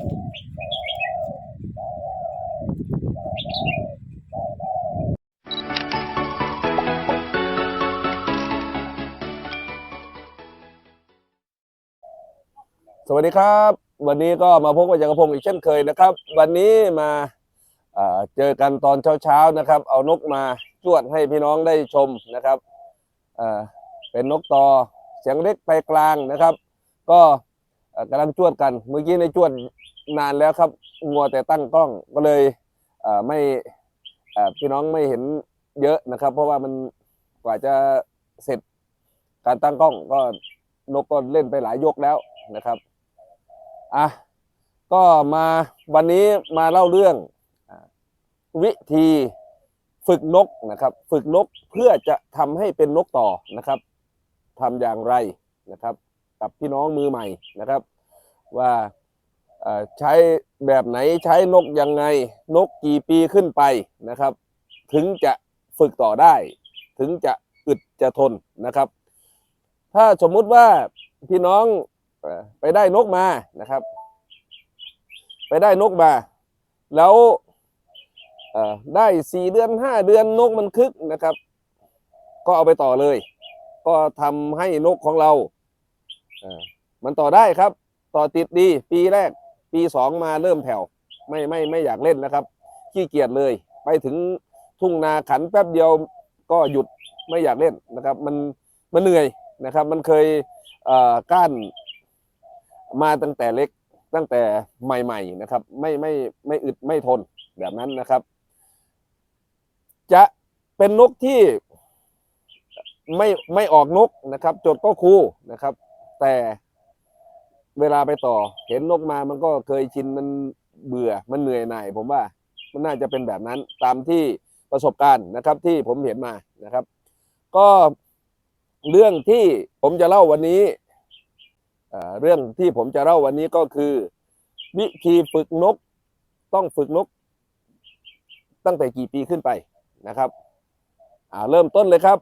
สวัสดีครับ วันนี้ก็มาพบกับจักรพงอีกเช่นเคยนะครับ วันนี้มาเอ่อเจอกันตอนเช้าๆนะครับ เอานกมาจวดให้พี่น้องได้ชมนะครับเเป็นนกตอเสียงเล็กไปกลางนะครับ ก็ กำลังจวดกัน เมื่อกี้ในจวดนานแล้วครับมัวแต่ตั้งกล้องก็เลยเไม่พี่น้องไม่เห็นเยอะนะครับ เพราะว่ามันกว่าจะเสร็จการตั้งกล้องก็นกก็เล่นไปหลายยกแล้วนะครับอะก็มาวันนี้มาเล่าเรื่องวิธีฝึกนกนะครับ ฝึกนกเพื่อจะทำให้เป็นนกต่อนะครับทำอย่างไรนะครับ กับพี่น้องมือใหม่นะครับ ว่าใช้แบบไหนใช้นกยังไงนกกี่ปีขึ้นไปนะครับ ถึงจะฝึกต่อได้ ถึงจะอึดจะทนนะครับ ถ้าสมมุติว่าพี่น้องไปได้นกมานะครับ ไปได้นกมา แล้วได้สี่เดือนห้าเดือนนกมันคึกนะครับ ก็เอาไปต่อเลย ก็ทำให้นกของเรา มันต่อได้ครับ ต่อติดดี ปีแรก ปีสองมาเริ่มแผ่วไม่ไม่ไม่อยากเล่นนะครับ ขี้เกียจเลย ไปถึงทุ่งนาขันแป๊บเดียวก็หยุดไม่อยากเล่นนะครับ มันมันเหนื่อยนะครับ มันเคยเก้านมาตั้งแต่เล็กตั้งแต่ใหม่ ๆนะครับ ไม่ไม่ไม่อึดไม่ทนแบบนั้นนะครับ จะเป็นนกที่ไม่ไม่ออกนกนะครับ จดก็คูนะครับ แต่เวลาไปต่อ เห็นนกมามันก็เคยชินมันเบื่อมันเหนื่อยหน่ายผมว่ามันน่าจะเป็นแบบนั้นตามที่ประสบการณ์นะครับ ที่ผมเห็นมานะครับ ก็เรื่องที่ผมจะเล่าวันนี้เรื่องที่ผมจะเล่าวันนี้ก็คือ วิธีฝึกนก ต้องฝึกนก ตั้งแต่กี่ปีขึ้นไปนะครับเริ่มต้นเลยครับ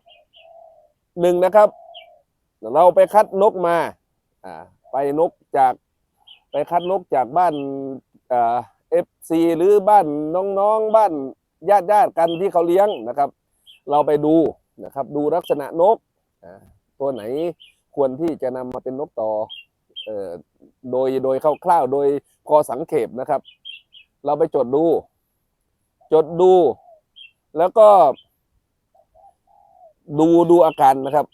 หนึ่งนะครับ เราไปคัดนกมาอ่าไปนกจากไปคัดนกจากบ้านเอฟซีหรือบ้านน้องๆบ้านญาติญาติกันที่เขาเลี้ยงนะครับ เราไปดูนะครับ ดูลักษณะนกตัวไหนควรที่จะนำมาเป็นนกต่อเอ่อโดยโดยคร่าวๆโดยพอสังเขปนะครับ เราไปจดดู จดดู แล้วก็ ดูดูอาการนะครับ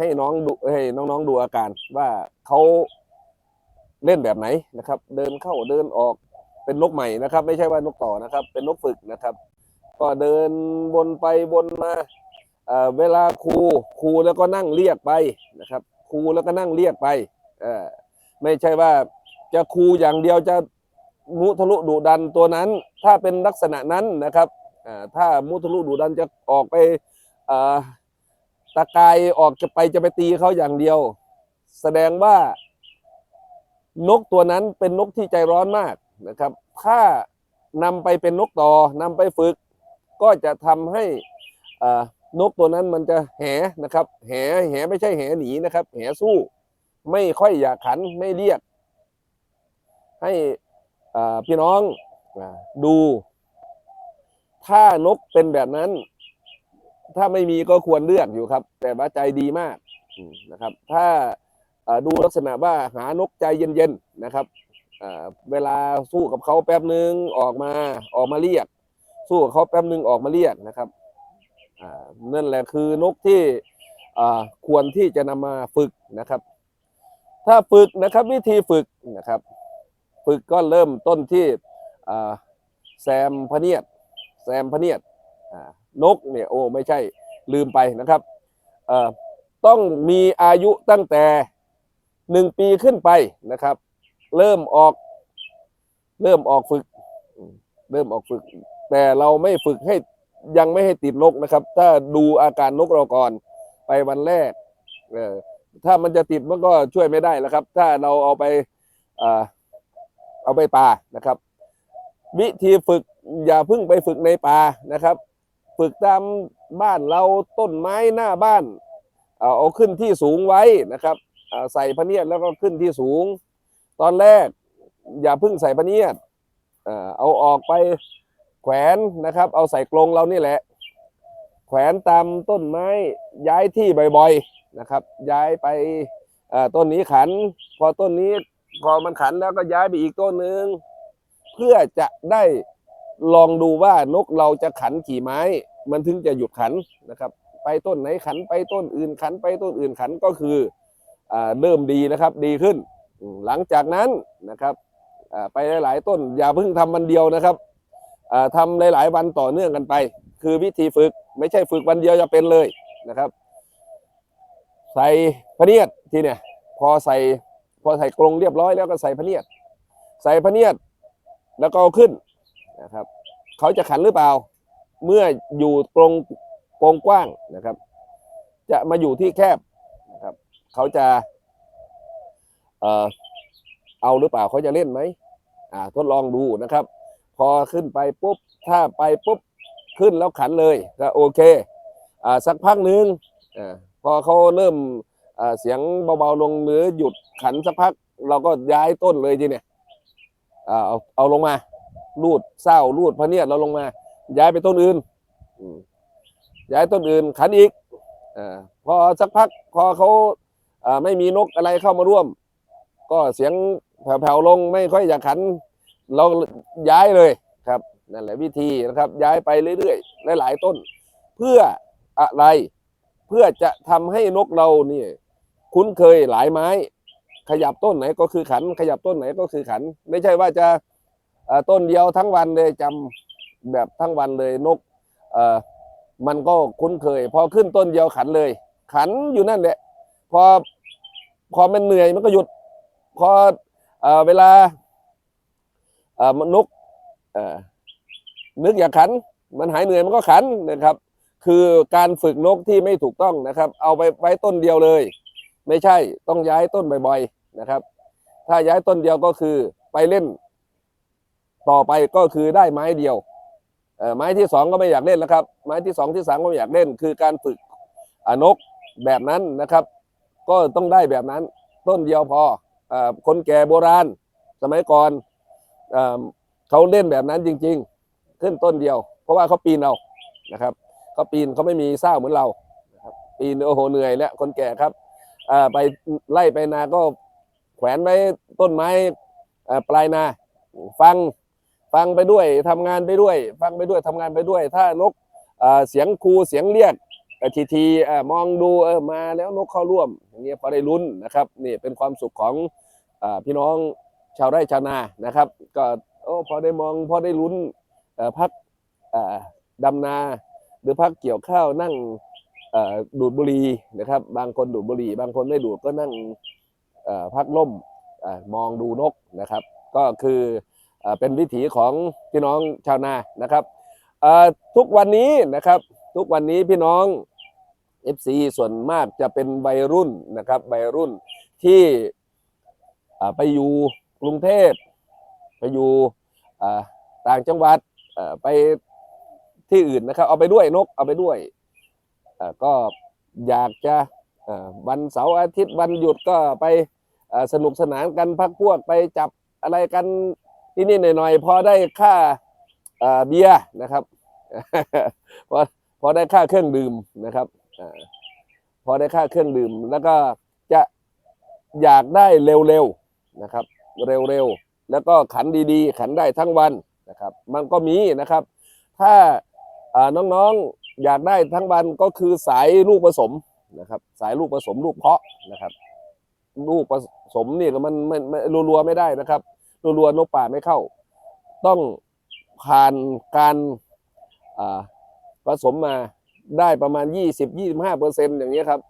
ให้น้องดูให้น้องๆดูอาการว่าเขาเล่นแบบไหนนะครับ เดินเข้าเดินออกเป็นนกใหม่นะครับ ไม่ใช่ว่านกต่อนะครับ เป็นนกฝึกนะครับ ก็เดินวนไปวนมาเเวลาครูครูแล้วก็นั่งเรียกไปนะครับครูแล้วก็นั่งเรียกไปไม่ใช่ว่าจะคูอย่างเดียวจะมุทะลุดุดันตัวนั้น ถ้าเป็นลักษณะนั้นนะครับถ้ามุทะลุดุดันจะออกไป ตะกายออกจะไปจะไปตีเขาอย่างเดียว แสดงว่านกตัวนั้นเป็นนกที่ใจร้อนมากนะครับ ถ้านำไปเป็นนกต่อนำไปฝึก ก็จะทำให้นกตัวนั้นมันจะแหนะครับ แหแหไม่ใช่แหหนีนะครับ แหสู้ ไม่ค่อยอยากขันไม่เรียก ให้พี่น้องดู ถ้านกเป็นแบบนั้น ถ้าไม่มีก็ควรเลือกอยู่ครับ แต่ว่าใจดีมากนะครับ ถ้าดูลักษณะว่าหานกใจเย็นๆนะครับเวลาสู้กับเขาแป๊บนึงออกมาออกมาเรียก สู้กับเขาแป๊บนึงออกมาเรียกนะครับนั่นแหละคือนกที่ควรที่จะนำมาฝึกนะครับ ถ้าฝึกนะครับวิธีฝึกนะครับ ฝึกก็เริ่มต้นที่แซมพเนียดแซมพเนียด นกเนี่ยโอ้ไม่ใช่ลืมไปนะครับเอ่อต้องมีอายุตั้งแต่หนึ่งปีขึ้นไปนะครับ เริ่มออก เริ่มออกฝึก เริ่มออกฝึก แต่เราไม่ฝึกให้ยังไม่ให้ติดนกนะครับ ถ้าดูอาการนกเราก่อนไปวันแรกเออถ้ามันจะติดมันก็ช่วยไม่ได้แล้วครับ ถ้าเราเอาไปเอ่อเอาไปป่านะครับ วิธีฝึกอย่าเพิ่งไปฝึกในป่านะครับ ฝึกตามบ้านเราต้นไม้หน้าบ้านเอาขึ้นที่สูงไว้นะครับใส่พเนียดแล้วก็ขึ้นที่สูง ตอนแรกอย่าเพึ่งใส่พเนียดเอาออกไปแขวนนะครับ เอาใส่กรงเรานี่แหละ แขวนตามต้นไม้ย้ายที่บ่อยๆนะครับ ย้ายไปต้นนี้ขัน พอต้นนี้พอมันขันแล้วก็ย้ายไปอีกต้นหนึ่งเพื่อจะได้ลองดูว่านกเราจะขันกี่ไม้ มันถึงจะหยุดขันนะครับ ไปต้นไหนขันไปต้นอื่นขันไปต้นอื่นขันก็คืออเริ่มดีนะครับดีขึ้น หลังจากนั้นนะครับไปหลาย ๆ ต้นอย่าเพิ่งทำวันเดียวนะครับอ่าทำหลาย ๆ วันต่อเนื่องกันไป คือวิธีฝึกไม่ใช่ฝึกวันเดียวจะเป็นเลยนะครับ ใส่พเนียดทีเนี่ยพอใส่พอใส่กรงเรียบร้อยแล้วก็ใส่พเนียด ใส่พเนียดแล้วก็เอาขึ้นนะครับ เขาจะขันหรือเปล่า เมื่ออยู่ตรงกรงกว้างนะครับ จะมาอยู่ที่แคบนะครับ เขาจะ เอ่อเอาหรือเปล่าเขาจะเล่นไหมอ่า ทดลองดูนะครับ พอขึ้นไปปุ๊บ ถ้าไปปุ๊บขึ้นแล้วขันเลยก็โอเค อ่าสักพักหนึ่งอ่าพอเขาเริ่มอ่าเสียงเบาๆลงหรือหยุดขันสักพัก เราก็ย้ายต้นเลยทีเนี่ยอ่าเอาเอาลงมาลูดเศร้าลูดพะเนียดเราลงมา ย้ายไปต้นอื่นอืมย้ายต้นอื่น ขันอีกอาพอสักพักพอเขาอ่าไม่มีนกอะไรเข้ามาร่วม ก็เสียงแผ่วๆลงไม่ค่อยอยากขัน เราย้ายเลยครับนั่นแหละวิธีนะครับ ย้ายไปเรื่อยๆหลายๆต้น เพื่ออะไร เพื่อจะทำให้นกเราเนี่ยคุ้นเคยหลายไม้ ขยับต้นไหนก็คือขัน ขยับต้นไหนก็คือขัน ไม่ใช่ว่าจะเอ่อต้นเดียวทั้งวันเลยจำ แบบทั้งวันเลยนกเอ่อมันก็คุ้นเคย พอขึ้นต้นเดียวขันเลย ขันอยู่นั่นแหละพอพอมันเหนื่อยมันก็หยุด พอเอ่อเวลาเอ่อนกเอ่อนึกอยากขัน มันหายเหนื่อยมันก็ขันนะครับ คือการฝึกนกที่ไม่ถูกต้องนะครับ เอาไปไว้ต้นเดียวเลย ไม่ใช่ต้องย้ายต้นบ่อยๆนะครับ ถ้าย้ายต้นเดียวก็คือไปเล่น ต่อไปก็คือได้ไม้เดียว ไม้ที่สองก็ไม่อยากเล่นแล้วครับ ไม้ที่สองที่สามก็ไม่อยากเล่น คือการฝึกอนกแบบนั้นนะครับ ก็ต้องได้แบบนั้นต้นเดียวพออคนแก่โบราณ สมัยก่อนเอเขาเล่นแบบนั้นจริง ๆ ขึ้นต้นเดียว เพราะว่าเขาปีนเอานะครับเขาปีนเขาไม่มีเศร้าเหมือนเราปีนโอ้โหเหนื่อยแล้วคนแก่ครับไปไล่ไปนาก็แขวนไว้ต้นไม้ปลายนาฟัง ฟังไปด้วยทำงานไปด้วย ฟังไปด้วยทำงานไปด้วย ถ้านกเสียงครูเสียงเรียกทีทีอมองดูเออมาแล้วนกเข้าร่วมอย่างเงี้ยพอได้ลุ้นนะครับนี่เป็นความสุขของอพี่น้องชาวไร่ชาวนานะครับ ก็โอ้พอได้มองพอได้ลุ้นพักดำนาหรือพักเกี่ยวข้าวนั่งดูดบุหรี่นะครับ บางคนดูดบุหรี่ บางคนไม่ดูดก็นั่งพักล่มอมองดูนกนะครับ ก็คือ เป็นวิถีของพี่น้องชาวนานะครับทุกวันนี้นะครับ ทุกวันนี้พี่น้อง FC ส่วนมากจะเป็นวัยรุ่นนะครับวัยรุ่นที่ไปอยู่กรุงเทพไปอยู่ต่างจังหวัดไปที่อื่นนะครับ เอาไปด้วยนกเอาไปด้วยก็อยากจะวันเสาร์อาทิตย์วันหยุดก็ไปสนุกสนานกันพักพวกไปจับอะไรกัน ที่นี่หน่อยๆพอได้ค่าเบียร์นะครับพอพอได้ค่าเครื่องดื่มนะครับอพอได้ค่าเครื่องดื่ม แล้วก็จะอยากได้เร็วๆนะครับ เร็วๆแล้วก็ขันดีๆ ขันได้ทั้งวันนะครับ มันก็มีนะครับ ถ้าน้องๆอยากได้ทั้งวันก็คือสายลูกผสมนะครับ สายลูกผสมลูกเพาะนะครับ ลูกผสมนี่มันมันรัวๆไม่ได้นะครับ รัวๆนกป่าไม่เข้า ต้องผ่านการผสมมาได้ประมาณ 20-25เปอร์เซ็นต์อย่างนี้ครับ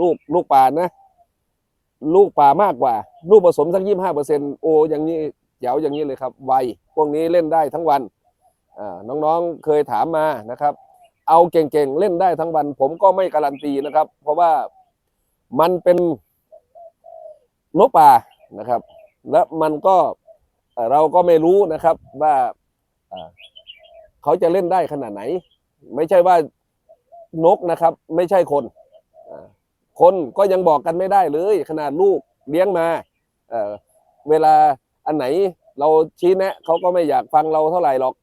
ลูกลูกป่านะ ลูกป่ามากกว่า ลูกผสมสัก 25เปอร์เซ็นต์โออย่างนี้เจ๋วอย่างนี้เลยครับไวพวกนี้เล่นได้ทั้งวันน้องๆเคยถามมานะครับ เอาเก่งๆเล่นได้ทั้งวัน ผมก็ไม่การันตีนะครับ เพราะว่ามันเป็นนกป่านะครับ และมันก็เราก็ไม่รู้นะครับว่าเขาจะเล่นได้ขนาดไหน ไม่ใช่ว่านกนะครับ ไม่ใช่คน คนก็ยังบอกกันไม่ได้เลย ขนาดลูกเลี้ยงมาเเวลาอันไหนเราชี้แนะเขาก็ไม่อยากฟังเราเท่าไหร่หรอก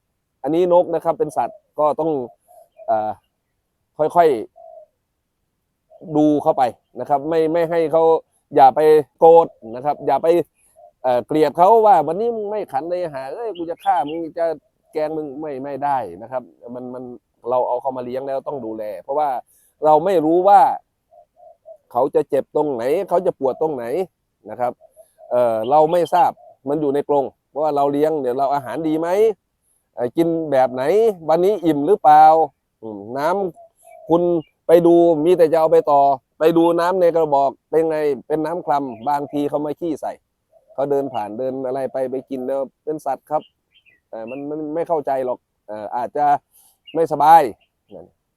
อันนี้นกนะครับ เป็นสัตว์ก็ต้องอค่อยๆดูเข้าไปนะครับ ไม่ไม่ให้เขาอย่าไปโกรธนะครับ อย่าไป เกลียดเขาว่าวันนี้มึงไม่ขันเลยหาเอ้ยกูจะฆ่ามึงจะแกงมึงไม่ไม่ได้นะครับ มันมันเราเอาเขามาเลี้ยงแล้วต้องดูแล เพราะว่าเราไม่รู้ว่าเขาจะเจ็บตรงไหน เขาจะปวดตรงไหนนะครับเออเราไม่ทราบมันอยู่ในกรงเพราะว่าเราเลี้ยงเดี๋ยวเราอาหารดีไหมกินแบบไหน วันนี้อิ่มหรือเปล่าน้ำคุณไปดูมีแต่จะเอาไปต่อ ไปดูน้ำในกระบอกเป็นไงเป็นน้ำคลำบางทีเขาไม่ขี้ใส่ เขาเดินผ่านเดินอะไรไปไปกินแล้วเป็นสัตว์ครับมันมันไม่เข้าใจหรอกอาจจะไม่สบาย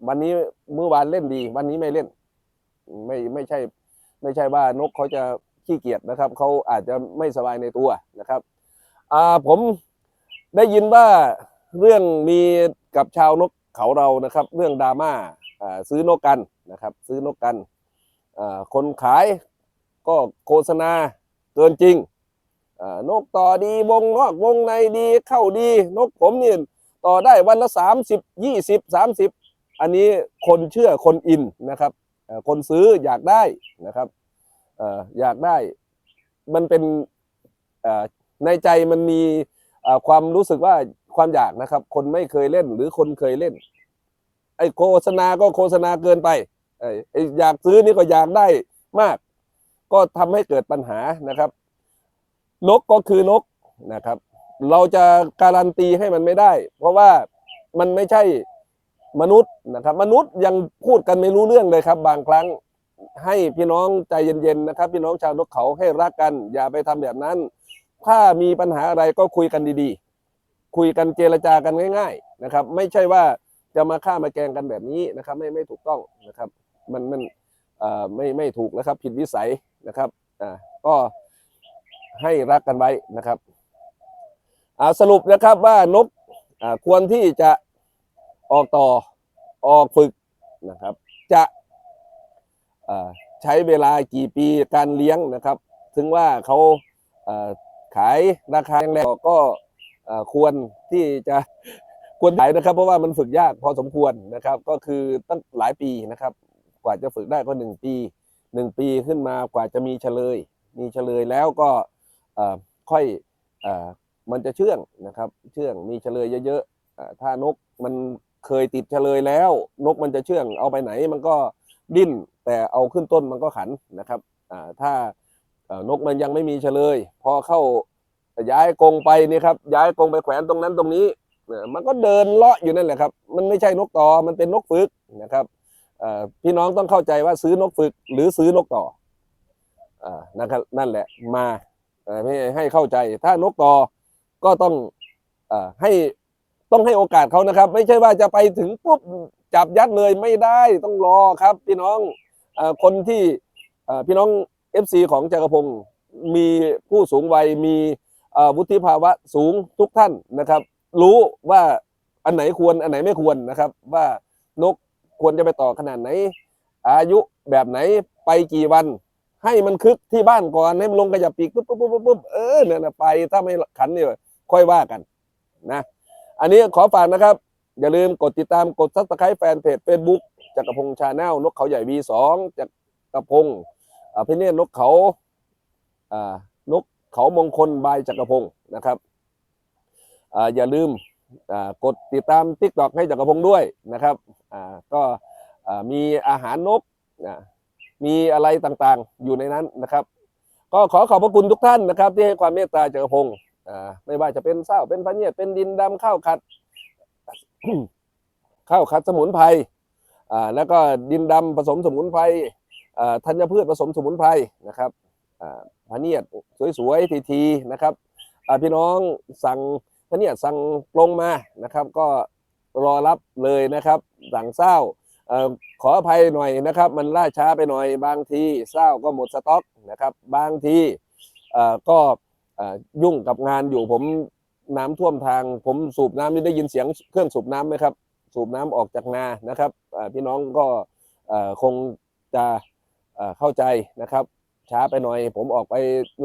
วันนี้เมื่อวานเล่นดี วันนี้ไม่เล่น ไม่ไม่ใช่ ไม่ใช่ว่านกเขาจะขี้เกียจนะครับเขาอาจจะไม่สบายในตัวนะครับผมได้ยินว่าเรื่องมีกับชาวนกเขาเรานะครับ เรื่องดราม่าซื้อนกกันนะครับ ซื้อนกกันคนขายก็โฆษณาเกินจริง นกต่อดีวงนอกวงในดีเข้าดี นกผมนี่ต่อได้วันละสามสิบยี่สิบสามสิบอันนี้คนเชื่อคนอินนะครับคนซื้ออยากได้นะครับออยากได้มันเป็นในใจมันมีความรู้สึกว่าความอยากนะครับ คนไม่เคยเล่นหรือคนเคยเล่น ไอโฆษณาก็โฆษณาเกินไปไอ้ไอ้อยากซื้อนี่ก็อยากได้มาก ก็ทำให้เกิดปัญหานะครับ นกก็คือนกนะครับ เราจะการันตีให้มันไม่ได้ เพราะว่ามันไม่ใช่มนุษย์นะครับ มนุษย์ยังพูดกันไม่รู้เรื่องเลยครับ บางครั้งให้พี่น้องใจเย็นๆนะครับ พี่น้องชาวนกเขาให้รักกัน อย่าไปทำแบบนั้น ถ้ามีปัญหาอะไรก็คุยกันดีๆ คุยกันเจรจากันง่าย ๆนะครับ ไม่ใช่ว่าจะมาฆ่ามาแกงกันแบบนี้นะครับ ไม่ไม่ถูกต้องนะครับ มันมันอ่อไม่ไม่ถูกนะครับ ผิดวิสัยนะครับอ่าก็ ให้รักกันไว้นะครับสรุปนะครับว่านกควรที่จะออกต่อออกฝึกนะครับ จะใช้เวลากี่ปีการเลี้ยงนะครับ ถึงว่าเขาขายราคาแรงก็ควรที่จะควรขายนะครับ เพราะว่ามันฝึกยากพอสมควรนะครับ ก็คือตั้งหลายปีนะครับ กว่าจะฝึกได้ก็หนึ่งปีหนึ่งปีขึ้นมากว่าจะมีเฉลย มีเฉลยแล้วก็ ค่อยอมันจะเชื่องนะครับ เชื่องมีเฉลยเยอะๆถ้านกมันเคยติดเฉลยแล้ว นกมันจะเชื่องเอาไปไหนมันก็ดิ้นแต่เอาขึ้นต้นมันก็ขันนะครับถ้านกมันยังไม่มีเฉลย พอเข้าย้ายกรงไปนี่ครับย้ายกรงไปแขวนตรงนั้นตรงนี้มันก็เดินเลาะอยู่นั่นแหละครับ มันไม่ใช่นกต่อมันเป็นนกฝึกนะครับพี่น้องต้องเข้าใจว่าซื้อนกฝึกหรือซื้อนกต่ออนะครับนั่นแหละมา เอ่ให้เข้าใจ ถ้านกต่อก็ต้องอให้ต้องให้โอกาสเขานะครับ ไม่ใช่ว่าจะไปถึงปุ๊บจับยัดเลยไม่ได้ต้องรอครับ พี่น้องอคนที่พี่น้อง FC ของจักรพงศ์มีผู้สูงวัยมีวุฒิภาวะสูงทุกท่านนะครับ รู้ว่าอันไหนควรอันไหนไม่ควรนะครับ ว่านกควรจะไปต่อขนาดไหน อายุแบบไหนไปกี่วัน ให้มันคึกที่บ้านก่อนให้มันลงกระยับปีกปุ๊บปุ๊บปุ๊บปุ๊บบเออเนี่ยนะไปถ้าไม่ขันเนี่ยค่อยว่ากันนะ อันนี้ขอฝากนะครับ อย่าลืมกดติดตามกดซับสไครต์แฟนเพจ Facebook จักรพงษ์ชาแนลนกเขาใหญ่ V2 จักรพงษ์พี่เนี่ยนกเขาอ่านกเขามงคลบายจักรพงศ์นะครับอ่าอย่าลืมอ่ากดติดตาม t ิ k t o k ให้จักรพงศ์ด้วยนะครับอ่าก็อ่ามีอาหารนกอ่า มีอะไรต่างๆ อยู่ในนั้นนะครับ ก็ขอขอบพระคุณทุกท่านนะครับ ที่ให้ความเมตตาเจักรพงศ์ไม่ว่าจะเป็นเศร้าเป็นพะเนียดเป็นดินดำข้าวขัดข้าวขัดสมุนไพรแล้วก็ดินดำผสมสมุนไพรธัญพืชผสมสมุนไพรนะครับอ่าพะเนียดสวยๆทีๆนะครับพี่น้องสั่งพะเนียดสั่งปรงมานะครับ ก็รอรับเลยนะครับสั่งเศร้า ขออภัยหน่อยนะครับ มันล่าช้าไปหน่อยบางทีเศร้าก็หมดสต็อกนะครับ บางทีก็ยุ่งกับงานอยู่ผมน้ำท่วมทาง ผมสูบน้ำนี่ได้ยินเสียงเครื่องสูบน้ำไหมครับ สูบน้ำออกจากนานะครับพี่น้องก็คงจะเข้าใจนะครับ ช้าไปหน่อย ผมออกไป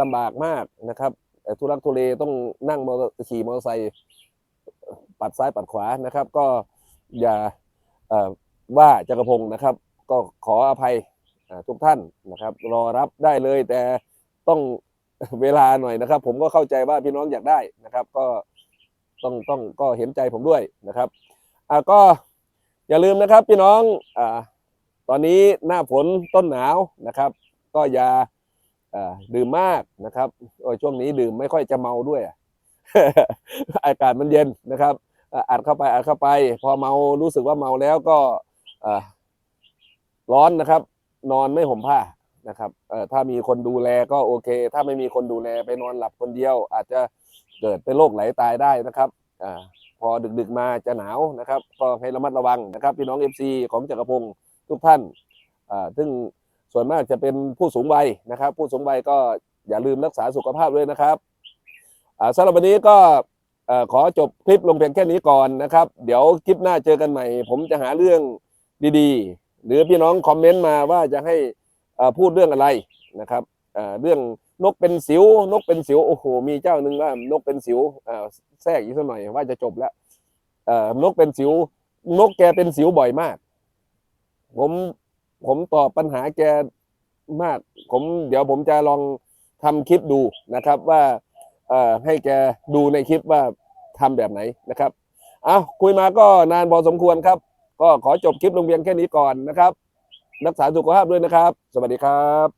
ลำบากมากนะครับทุรักทุเลต้องนั่งมอเตอร์ขี่มอเตอร์ไซค์ปัดซ้ายปัดขวานะครับ ก็อย่า ว่าจักรพงศ์นะครับ ก็ขออภัยทุกท่านนะครับ รอรับได้เลยแต่ต้องเวลาหน่อยนะครับ ผมก็เข้าใจว่าพี่น้องอยากได้นะครับ ก็ต้องต้องก็เห็นใจผมด้วยนะครับอ่าก็อย่าลืมนะครับพี่น้องอ่าตอนนี้หน้าฝนต้นหนาวนะครับ ก็อย่าอ่าดื่มมากนะครับโอ้ยช่วงนี้ดื่มไม่ค่อยจะเมาด้วย อากาศมันเย็นนะครับอ่าอัดเข้าไปอัดเข้าไป พอเมารู้สึกว่าเมาแล้วก็ ร้อนนะครับ นอนไม่ห่มผ้านะครับอ่อถ้ามีคนดูแลก็โอเค ถ้าไม่มีคนดูแลไปนอนหลับคนเดียว อาจจะเกิดเป็นโรคไหลตายได้นะครับอ่าพอดึกๆมาจะหนาวนะครับ ก็ให้ระมัดระวังนะครับพี่น้องเอฟซีของจักรพงศ์ทุกท่านอ่าซึ่งส่วนมากจะเป็นผู้สูงวัยนะครับ ผู้สูงวัยก็อย่าลืมรักษาสุขภาพด้วยนะครับอ่าสำหรับวันนี้ก็ขอจบคลิปลงเพียงแค่นี้ก่อนนะครับ เดี๋ยวคลิปหน้าเจอกันใหม่ ผมจะหาเรื่อง ดีๆ หรือพี่น้องคอมเมนต์มาว่าจะให้พูดเรื่องอะไรนะครับเรื่องนกเป็นสิวนกเป็นสิวโอ้โหมีเจ้าหนึ่งว่านกเป็นสิวแทรกอีกสักหน่อยว่าจะจบแล้วนกเป็นสิวนกแกเป็นสิวบ่อยมาก ผมผมตอบปัญหาแกมาก ผมเดี๋ยวผมจะลองทำคลิปดูนะครับว่าให้แกดูในคลิปว่าทำแบบไหนนะครับอ้าคุยมาก็นานพอสมควรครับ ก็ขอจบคลิปลงเพียงแค่นี้ก่อนนะครับ รักษาสุขภาพด้วยนะครับ สวัสดีครับ